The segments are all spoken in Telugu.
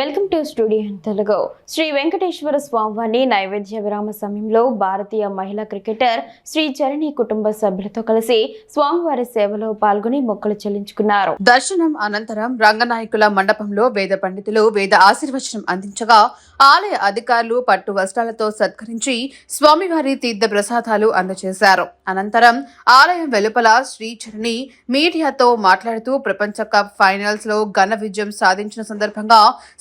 Welcome to studio Telugu. Sri Venkateswara స్వామివారిని నైవేద్య విరామ సమయంలో భారతీయ మహిళా క్రికెటర్ శ్రీ చరణి కుటుంబ సభ్యులతో కలిసి స్వామివారి సేవలో పాల్గొని మొక్కలు చెల్లించుకున్నారు. దర్శనం అనంతరం రంగనాయకుల మండపంలో వేద పండితులు వేద ఆశీర్వచనం అందించగా ఆలయ అధికారులు పట్టు వస్త్రాలతో సత్కరించి స్వామివారి తీర్థ ప్రసాదాలు అందజేశారు. అనంతరం ఆలయం వెలుపల శ్రీ చరణి మీడియాతో మాట్లాడుతూ ప్రపంచ కప్ ఫైనల్స్లో ఘన విజయం సాధించిన సందర్భంగా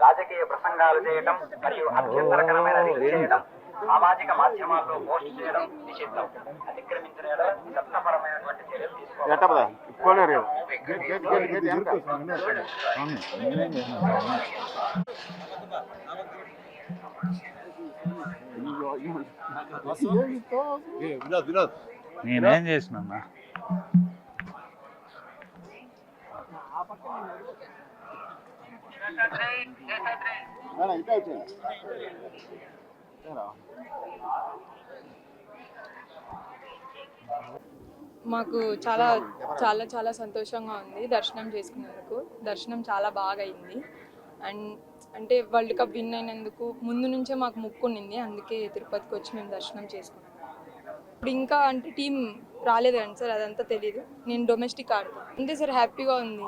రాజకీయ ప్రసంగాలు చేయడం మరియు అభ్యంతరకరమైన చేయడం సామాజిక మాధ్యమాల్లో పోస్ట్ చేయడం నిషిద్ధం. అతిక్రమించిన చట్టపరమైనటువంటి చర్యలు తీసుకోవాలి. నేనేం చేసిన ఇటే వచ్చేయండి. మాకు చాలా చాలా చాలా సంతోషంగా ఉంది దర్శనం చేసుకున్నందుకు. దర్శనం చాలా బాగా అయింది అండ్ అంటే వరల్డ్ కప్ విన్ అయినందుకు ముందు నుంచే మాకు ముక్కు అందుకే తిరుపతికి వచ్చి మేము దర్శనం చేసుకున్నాం. ఇప్పుడు ఇంకా అంటే టీం రాలేదండి సార్ అదంతా తెలియదు నేను డొమెస్టిక్ ఆడతాను. అంతే సార్ హ్యాపీగా ఉంది.